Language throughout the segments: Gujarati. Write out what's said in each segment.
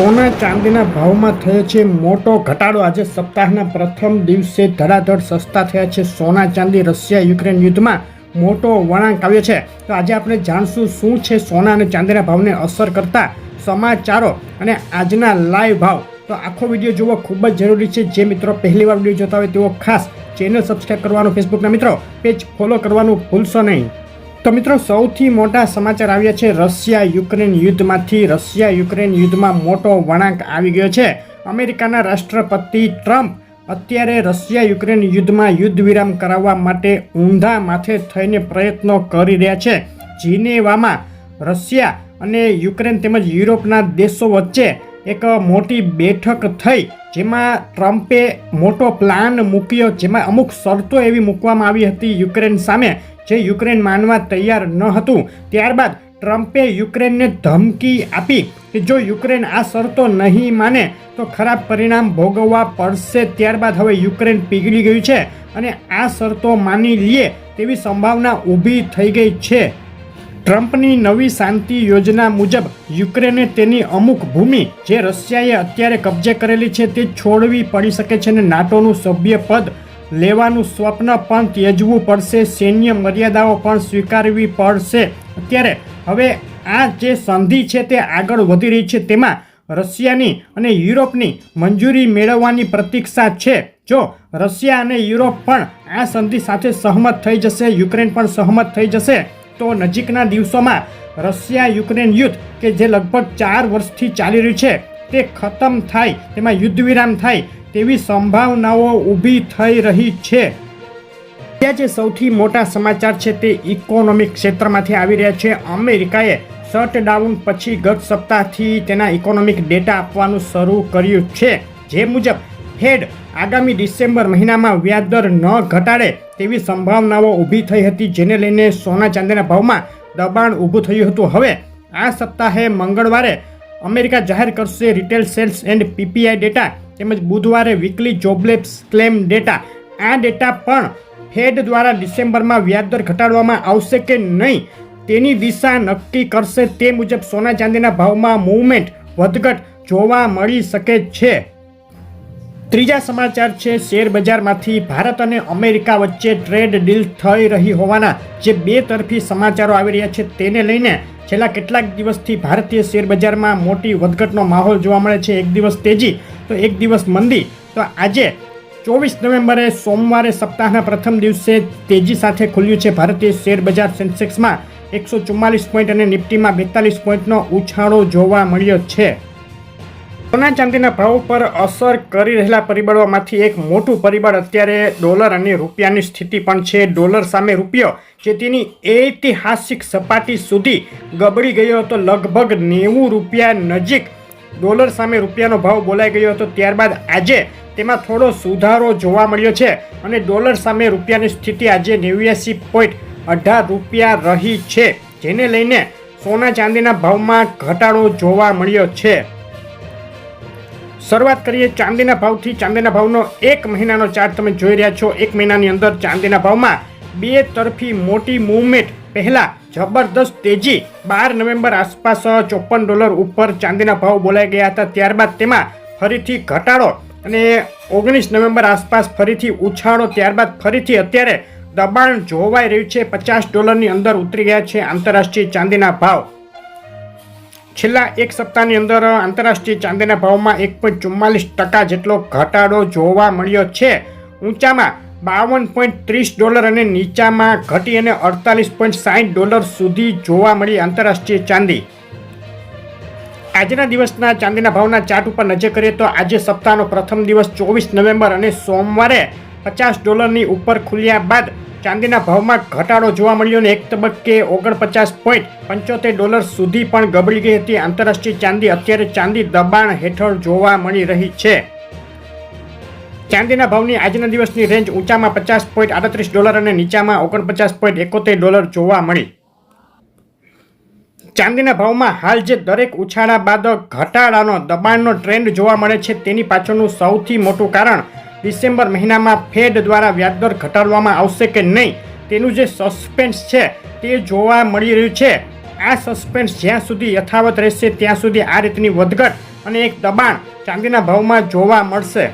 સોના ચાંદીના ભાવમાં થયો છે મોટો ઘટાડો. આજે સપ્તાહના પ્રથમ દિવસે ધડાધડ સસ્તા થયા છે. સોના ચાંદી રશિયા યુક્રેન યુદ્ધમાં મોટો વળાંક આવ્યો છે. તો આજે આપણે જાણશું શું છે સોના અને ચાંદીના ભાવને અસર કરતા સમાચારો અને આજના લાઈવ ભાવ. તો આખો વીડિયો જોવો ખૂબ જ જરૂરી છે. જે મિત્રો પહેલીવાર વીડિયો જોતા હોય તેઓ ખાસ ચેનલ સબસ્ક્રાઈબ કરવાનું, ફેસબુકના મિત્રો, પેજ ફોલો કરવાનું ભૂલશો નહીં. તો મિત્રો, સૌથી મોટા સમાચાર આવ્યા છે રશિયા યુક્રેન યુદ્ધમાંથી. રશિયા યુક્રેન યુદ્ધમાં મોટો વળાંક આવી ગયો છે. અમેરિકાના રાષ્ટ્રપતિ ટ્રમ્પ અત્યારે રશિયા યુક્રેન યુદ્ધમાં યુદ્ધ વિરામ કરાવવા માટે ઊંધા માથે થઈને પ્રયત્નો કરી રહ્યા છે. જીનેવામાં રશિયા અને યુક્રેન તેમજ યુરોપના દેશો વચ્ચે એક મોટી બેઠક થઈ, જેમાં ટ્રમ્પે મોટો પ્લાન મૂક્યો, જેમાં અમુક શરતો એવી મૂકવામાં આવી હતી યુક્રેન સામે જે યુક્રેન માનવા તૈયાર ન હતું, ત્યારબાદ ટ્રમ્પે યુક્રેનને ધમકી આપી કે જો યુક્રેન આ શરતો નહીં માને, તો ખરાબ પરિણામ ભોગવવા પડશે. ત્યારબાદ હવે યુક્રેન પીગળી ગયું છે અને આ શરતો માની લે તેવી સંભાવના ઊભી થઈ ગઈ છે. ટ્રમ્પની નવી શાંતિ યોજના મુજબ યુક્રેને તેની અમુક ભૂમિ જે રશિયાએ અત્યારે કબજે કરેલી છે તે છોડવી પડી શકે છે અને નાટોનું સભ્ય પદ લેવાનું સ્વપ્ન પણ ત્યજવું પડશે. સૈન્ય મર્યાદાઓ પણ સ્વીકારવી પડશે. અત્યારે હવે આ જે સંધિ છે તે આગળ વધી રહી છે. તેમાં રશિયાની અને યુરોપની મંજૂરી મેળવવાની પ્રતીક્ષા છે. જો રશિયા અને યુરોપ પણ આ સંધિ સાથે સહમત થઈ જશે, યુક્રેન પણ સહમત થઈ જશે, તો નજીકના દિવસોમાં રશિયા યુક્રેન યુદ્ધ, કે જે લગભગ ચાર વર્ષથી ચાલી રહ્યું છે, તે ખતમ થાય, તેમાં યુદ્ધ વિરામ થાય તેવી સંભાવનાઓ ઊભી થઈ રહી છે. ત્યાં જે સૌથી મોટા સમાચાર છે તે ઇકોનોમિક ક્ષેત્રમાંથી આવી રહ્યા છે. અમેરિકાએ શટડાઉન પછી ગત સપ્તાહથી તેના ઇકોનોમિક ડેટા આપવાનું શરૂ કર્યું છે. જે મુજબ ફેડ આગામી ડિસેમ્બર મહિનામાં વ્યાજદર ન ઘટાડે તેવી સંભાવનાઓ ઊભી થઈ હતી, જેને લઈને સોના ચાંદીના ભાવમાં દબાણ ઊભું થયું હતું. હવે, આ સપ્તાહે મંગળવારે અમેરિકા જાહેર કરશે retail sales and PPI data તેમજ બુધવારે વીકલી જોબલેપ્સ ક્લેમ ડેટા આ ડેટા પણ ફેડ દ્વારા ડિસેમ્બરમાં વ્યાજદર ઘટાડવામાં આવશે કે નહીં તેની દિશા નક્કી કરશે તે મુજબ સોના ચાંદીના ભાવમાં મૂવમેન્ટ વધઘટ જોવા મળી શકે છે. ત્રીજા સમાચાર છે, શેર બજારમાંથી ભારત અને અમેરિકા વચ્ચે ટ્રેડ ડીલ થઈ રહી હોવાના જે બે તરફી સમાચારો આવી રહ્યા છે, તેને લઈને છેલ્લા કેટલાક દિવસથી ભારતીય શેર બજારમાં મોટી વધઘટનો માહોલ જોવા મળે છે, એક દિવસ તેજી, તો એક દિવસ મંદી. તો આજે ચોવીસ નવેમ્બરે સોમવારે સપ્તાહના પ્રથમ દિવસે તેજી સાથે ખુલ્યું છે, ભારતીય શેર બજાર સેન્સેક્સમાં એકસો ચુમ્માલીસ પોઈન્ટ અને નિફ્ટીમાં બેતાલીસ પોઈન્ટનો ઉછાળો જોવા મળ્યો છે. સોના ચાંદીના ભાવ પર અસર કરી રહેલા પરિબળોમાંથી એક મોટું પરિબળ અત્યારે ડોલર અને રૂપિયાની સ્થિતિ પણ છે. ડોલર સામે રૂપિયો જે તેની ઐતિહાસિક સપાટી સુધી ગબડી ગયો હતો. લગભગ નેવું રૂપિયા નજીક ડોલર સામે રૂપિયાનો ભાવ બોલાઈ ગયો હતો. ત્યારબાદ આજે તેમાં થોડો સુધારો જોવા મળ્યો છે અને ડોલર સામે રૂપિયાની સ્થિતિ આજે નેવ્યાસી પોઈન્ટ અઢાર રૂપિયા રહી છે, જેને લઈને સોના ચાંદીના ભાવમાં ઘટાડો જોવા મળ્યો છે. શરૂઆત કરીએ ચાંદીના ભાવથી. ચાંદીના ભાવનો એક મહિનાનો ચાર્ટ તમે જોઈ રહ્યા છો. એક મહિનાની અંદર ચાંદીના ભાવમાં બે તરફી મોટી મૂવમેન્ટ પહેલા જબરદસ્ત તેજી. બાર નવેમ્બર આસપાસ ચોપન ડોલર ઉપર ચાંદીના ભાવ બોલાઈ ગયા હતા. ત્યારબાદ તેમાં ફરીથી ઘટાડો અને ઓગણીસ નવેમ્બર આસપાસ ફરીથી ઉછાળો. ત્યારબાદ ફરીથી અત્યારે દબાણ જોવાઈ રહ્યું છે. પચાસ ડોલરની અંદર ઉતરી ગયા છે આંતરરાષ્ટ્રીય ચાંદીના ભાવ. છેલ્લા એક સપ્તાહની અંદર આંતરરાષ્ટ્રીય ચાંદીના ભાવમાં એક પોઈન્ટ ચુમ્માલીસ ટકા જેટલો ઘટાડો જોવા મળ્યો છે. ઊંચામાં બાવન પોઈન્ટ ત્રીસ ડોલર અને નીચામાં ઘટી અને અડતાલીસ પોઈન્ટ સાઠ ડોલર સુધી જોવા મળી આંતરરાષ્ટ્રીય ચાંદી. આજના દિવસના ચાંદીના ભાવના ચાર્ટ ઉપર નજર કરીએ તો આજે સપ્તાહનો પ્રથમ દિવસ ચોવીસ નવેમ્બર અને સોમવારે પચાસ ડોલરની ઉપર ખુલ્યા બાદ ચાંદીના ભાવમાં ઘટાડો જોવા મળ્યો અને એક તબક્કે ઓગણપચાસ પોઈન્ટ પંચોતેર ડોલર સુધી પણ ગબડી ગઈ હતી. આંતરરાષ્ટ્રીય ચાંદી અત્યારે ચાંદી દબાણ હેઠળ જોવા મળી રહી છે. ચાંદીના ભાવની આજના દિવસની રેન્જ ઊંચામાં પચાસ પોઈન્ટ આડત્રીસ ડોલર અને નીચામાં ઓગણપચાસ પોઈન્ટ એકોતેર ડોલર જોવા મળી. ચાંદીના ભાવમાં હાલ જે દરેક ઉછાળા બાદ ઘટાડાનો દબાણનો ટ્રેન્ડ જોવા મળે છે તેની પાછળનું સૌથી મોટું કારણ ડિસેમ્બર મહિનામાં ફેડ દ્વારા વ્યાજદર ઘટાડવામાં આવશે કે નહીં, તેનું જે સસ્પેન્સ છે, તે જોવા મળી રહ્યું છે. આ સસ્પેન્સ જ્યાં સુધી યથાવત રહેશે, ત્યાં સુધી આ રીતની વધઘટ અને એક દબાણ ચાંદીના ભાવમાં જોવા મળશે.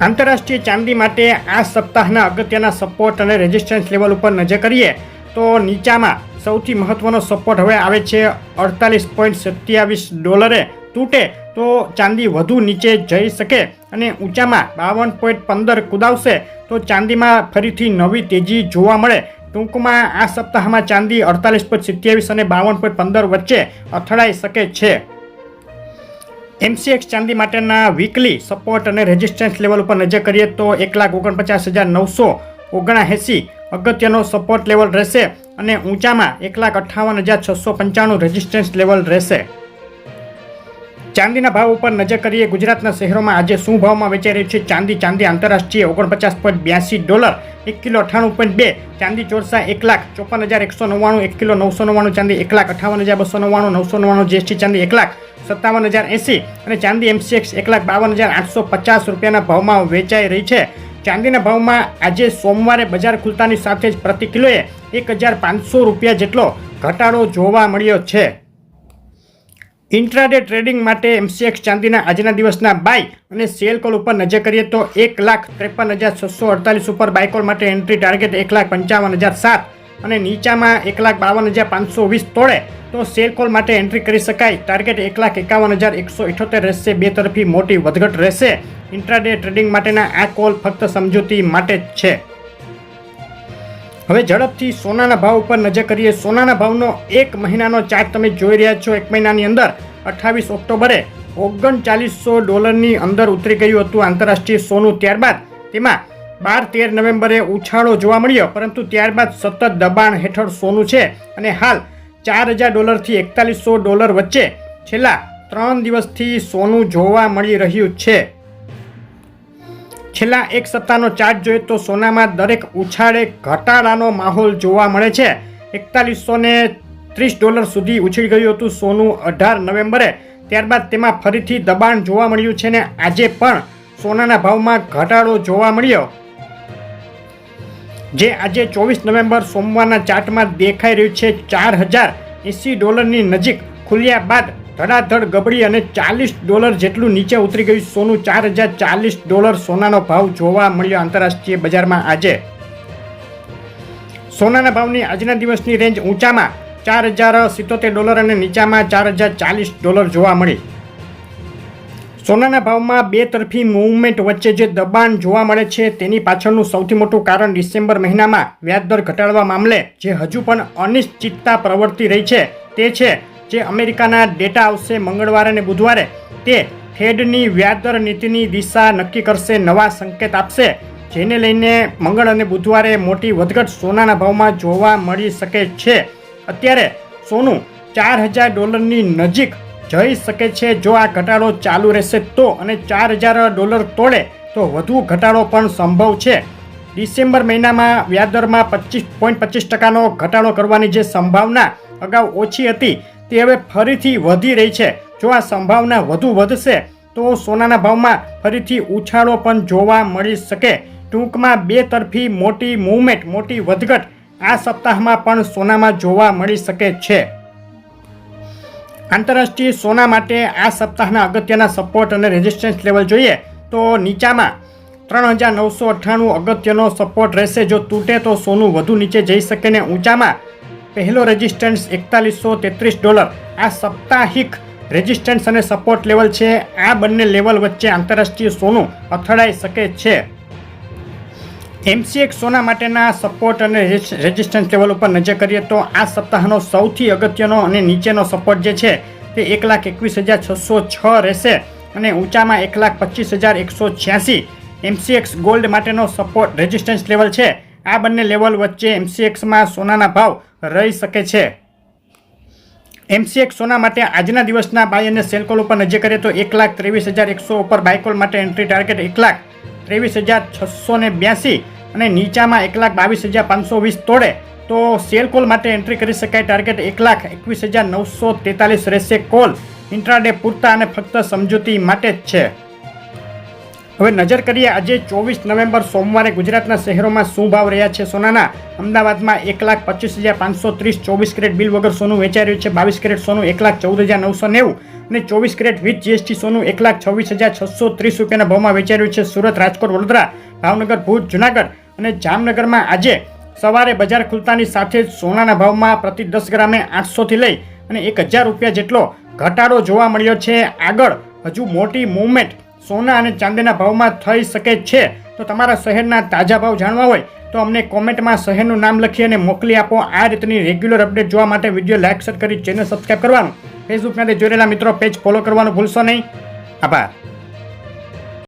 આંતરરાષ્ટ્રીય ચાંદી માટે આ સપ્તાહના અગત્યના સપોર્ટ અને રેઝિસ્ટન્સ લેવલ ઉપર નજર કરીએ, તો નીચામાં સૌથી મહત્વનો સપોર્ટ હવે આવે છે અડતાલીસ પોઈન્ટ સત્યાવીસ ડોલરે. તૂટે તો ચાંદી વધુ નીચે જઈ શકે અને ઊંચામાં બાવન પોઈન્ટ પંદર કુદાવશે, તો ચાંદીમાં ફરીથી નવી તેજી જોવા મળે. ટૂંકમાં આ સપ્તાહમાં ચાંદી અડતાલીસ પોઈન્ટ સિત્યાવીસ અને બાવન પોઈન્ટ પંદર વચ્ચે અથડાઈ શકે છે. એમસીએક્સ ચાંદી માટેના વીકલી સપોર્ટ અને રેઝિસ્ટન્સ લેવલ ઉપર નજર કરીએ તો એક લાખ ઓગણપચાસ હજાર નવસો ઓગણએંસી અગત્યનો સપોર્ટ લેવલ રહેશે અને ઊંચામાં એક લાખ અઠ્ઠાવન હજાર છસો પંચાણું રેઝિસ્ટન્સ લેવલ રહેશે. ચાંદીના ભાવ ઉપર નજર કરીએ, ગુજરાતના શહેરોમાં આજે શું ભાવમાં વેચાઈ રહ્યું છે? ચાંદી ચાંદી આંતરરાષ્ટ્રીય ઓગણપચાસ પોઈન્ટ બ્યાસી ડોલર, એક કિલો અઠ્ઠાણું પોઈન્ટ બે, ચાંદી ચોરસા એક લાખ ચોપન હજાર એકસો નવ્વાણું, એક કિલો નવસો નવ્વાણું, ચાંદી એક લાખ અઠાવન હજાર બસો નવ્વાણું, નવસો નવ્વાણું જીએસટી, ચાંદી એક લાખ સત્તાવન હજાર એંસી અને ચાંદી એમસીએક્સ એક લાખ બાવન હજાર આઠસો પચાસ રૂપિયાના ભાવમાં વેચાઈ રહી છે. ચાંદીના ભાવમાં આજે સોમવારે બજાર ખુલતાની સાથે જ પ્રતિ કિલોએ એક હજાર પાંચસો રૂપિયા જેટલો ઘટાડો જોવા મળ્યો છે. ઇન્ટ્રાડે ટ્રેડિંગ માટે એમસીએક્સ ચાંદીના આજના દિવસના બાય અને સેલ કોલ ઉપર નજર કરીએ તો એક લાખ ત્રેપન હજાર છસો અડતાલીસ ઉપર બાય કોલ માટે એન્ટ્રી ટાર્ગેટ એક લાખ પંચાવન હજાર સાત અને નીચામાં એક લાખ બાવન હજાર પાંચસો વીસ તોડે તો સેલ કોલ માટે એન્ટ્રી કરી શકાય. ટાર્ગેટ એક લાખ એકાવન હજાર એકસો ઇઠોતેર રહેશે. બે તરફી મોટી વધઘટ રહેશે. ઇન્ટ્રાડે ટ્રેડિંગ માટેના આ કોલ ફક્ત સમજૂતી માટે જ છે. હવે ઝડપથી સોનાના ભાવ ઉપર નજર કરીએ. સોનાના ભાવનો એક મહિનાનો ચાર્ટ તમે જોઈ રહ્યા છો. એક મહિનાની અંદર અઠ્ઠાવીસ ઓક્ટોબરે ઓગણચાલીસો ડોલરની અંદર ઉતરી ગયું હતું આંતરરાષ્ટ્રીય સોનું. ત્યારબાદ તેમાં બાર તેર નવેમ્બરે ઉછાળો જોવા મળ્યો, પરંતુ ત્યારબાદ સતત દબાણ હેઠળ સોનું છે અને હાલ ચાર હજાર ડોલરથી એકતાલીસો ડોલર વચ્ચે છેલ્લા ત્રણ દિવસથી સોનું જોવા મળી રહ્યું છે. છેલ્લા એક સપ્તાહનો ચાર્ટ જોઈએ તો સોનામાં દરેક ઉછાળે ઘટાડાનો માહોલ જોવા મળે છે. એકતાલીસો ને ત્રીસ ડોલર સુધી ઉછળી ગયું હતું સોનું અઢાર નવેમ્બરે. ત્યારબાદ તેમાં ફરીથી દબાણ જોવા મળ્યું છે ને આજે પણ સોનાના ભાવમાં ઘટાડો જોવા મળ્યો. જે આજે ચોવીસ નવેમ્બર સોમવારના ચાર્ટમાં દેખાઈ રહ્યું છે ચાર હજાર એંસી ડોલરની નજીક ખુલ્યા બાદ ધડાધડ ગબડી અને ચાલીસ ડોલર જેટલું નીચે ઉતરી ગયું સોનું. ચાર હજાર ચાલીસ ડોલર સોનાનો ભાવ જોવા મળ્યો આંતરરાષ્ટ્રીય બજારમાં આજે. સોનાના ભાવની આજના દિવસની રેન્જ ઊંચામાં ચાર હજાર સિત્તોતેર ડોલર અને નીચામાં ચાર હજાર ચાલીસ ડોલર જોવા મળી. સોનાના ભાવમાં બે તરફી મૂવમેન્ટ વચ્ચે જે દબાણ જોવા મળે છે તેની પાછળનું સૌથી મોટું કારણ ડિસેમ્બર મહિનામાં વ્યાજદર ઘટાડવા મામલે જે હજુ પણ અનિશ્ચિતતા પ્રવર્તી રહી છે તે છે જે અમેરિકાના ડેટા આવશે મંગળવારે અને બુધવારે, તે ફેડની વ્યાજદર નીતિની દિશા નક્કી કરશે, નવા સંકેત આપશે, જેને લઈને મંગળ અને બુધવારે મોટી વધઘટ સોનાના ભાવમાં જોવા મળી શકે છે. અત્યારે સોનું ચાર હજાર ડોલરની નજીક જઈ શકે છે. જો આ ઘટાડો ચાલુ રહેશે તો અને ચાર હજાર ડોલર તોડે, તો વધુ ઘટાડો પણ સંભવ છે. ડિસેમ્બર મહિનામાં વ્યાજદરમાં પચીસ પોઈન્ટ પચીસ ટકાનો ઘટાડો કરવાની જે સંભાવના અગાઉ ઓછી હતી તે હવે ફરીથી વધી રહી છે. જો આ સંભાવના વધુ વધશે, તો સોનાના ભાવમાં ફરીથી ઉછાળો પણ જોવા મળી શકે. ટૂંકમાં બે તરફી મોટી મૂવમેન્ટ મોટી વધઘટ આ સપ્તાહમાં પણ સોનામાં જોવા મળી શકે છે. આંતરરાષ્ટ્રીય સોના માટે આ સપ્તાહના અગત્યના સપોર્ટ અને રેઝિસ્ટન્સ લેવલ જોઈએ, તો નીચામાં ત્રણ હજાર નવસો અઠ્ઠાણું અગત્યનો સપોર્ટ રહેશે. જો તૂટે તો સોનું વધુ નીચે જઈ શકે ને ઊંચામાં પહેલો રેઝિસ્ટન્સ એકતાલીસો તેત્રીસ ડોલર. આ સાપ્તાહિક રેઝિસ્ટન્સ અને સપોર્ટ લેવલ છે. આ બંને લેવલ વચ્ચે આંતરરાષ્ટ્રીય સોનું અથડાઈ શકે છે. એમસીએક્સ સોના માટેના સપોર્ટ અને રેઝિસ્ટન્સ લેવલ ઉપર નજર કરીએ તો આ સપ્તાહનો સૌથી અગત્યનો અને નીચેનો સપોર્ટ જે છે તે એક લાખ એકવીસ હજાર છસો છ રહેશે અને ઊંચામાં એક લાખ પચીસ હજાર એકસો છ્યાસી. એમસીએક્સ ગોલ્ડ માટેનો સપોર્ટ રેઝિસ્ટન્સ લેવલ છે. આ બંને લેવલ વચ્ચે એમસીએક્સમાં સોનાના ભાવ રહી શકે છે. એમસીએક્સ સોના માટે આજના દિવસના બાય અને સેલ કોલ ઉપર નજર કરીએ તો એક લાખ ત્રેવીસ હજાર એકસો ઉપર બાયકોલ માટે એન્ટ્રી ટાર્ગેટ એક લાખ ત્રેવીસ હજાર છસો ને બ્યાસી અને નીચામાં એક લાખ બાવીસ હજાર પાંચસો વીસ તોડે તો સેલ કોલ માટે એન્ટ્રી કરી શકાય. ટાર્ગેટ એક લાખ એકવીસ હજાર નવસો તેતાલીસ રહેશે. કોલ ઇન્ટ્રાડે પૂરતા અને ફક્ત સમજૂતી માટે જ છે. હવે નજર કરીએ આજે ચોવીસ નવેમ્બર સોમવારે ગુજરાતના શહેરોમાં શું ભાવ રહ્યા છે? સોનાના અમદાવાદમાં એક લાખ પચીસ હજાર પાંચસો ત્રીસ, ચોવીસ કેરેટ બિલ વગર સોનું વેચાઈ રહ્યું છે. બાવીસ કેરેટ સોનું એક લાખ ચૌદ હજાર નવસો નેવું અને ચોવીસ કેરેટ વિથ જીએસટી સોનું એક લાખ છવ્વીસ હજાર છસો ત્રીસ રૂપિયાના ભાવમાં વેચાઈ છે. સુરત, રાજકોટ, વડોદરા, ભાવનગર, ભુજ, જુનાગઢ અને જામનગરમાં આજે સવારે બજાર ખુલતાની સાથે સોનાના ભાવમાં પ્રતિ દસ ગ્રામે આઠસોથી લઈ અને એક હજાર રૂપિયા જેટલો ઘટાડો જોવા મળ્યો છે. આગળ હજુ મોટી મૂવમેન્ટ સોના અને ચાંદીના ભાવમાં થઈ શકે છે. તો તમારા શહેરના તાજા ભાવ જાણવા હોય તો અમને કોમેન્ટમાં શહેરનું નામ લખી અને મોકલી આપો. આ રીતની રેગ્યુલર અપડેટ જોવા માટે વીડિયો લાઇક શેર કરી ચેનલ સબસ્ક્રાઈબ કરવાનું. ફેસબુકમાંથી જોઈ રહેલા મિત્રો, પેજ ફોલો કરવાનું ભૂલશો નહીં. આભાર.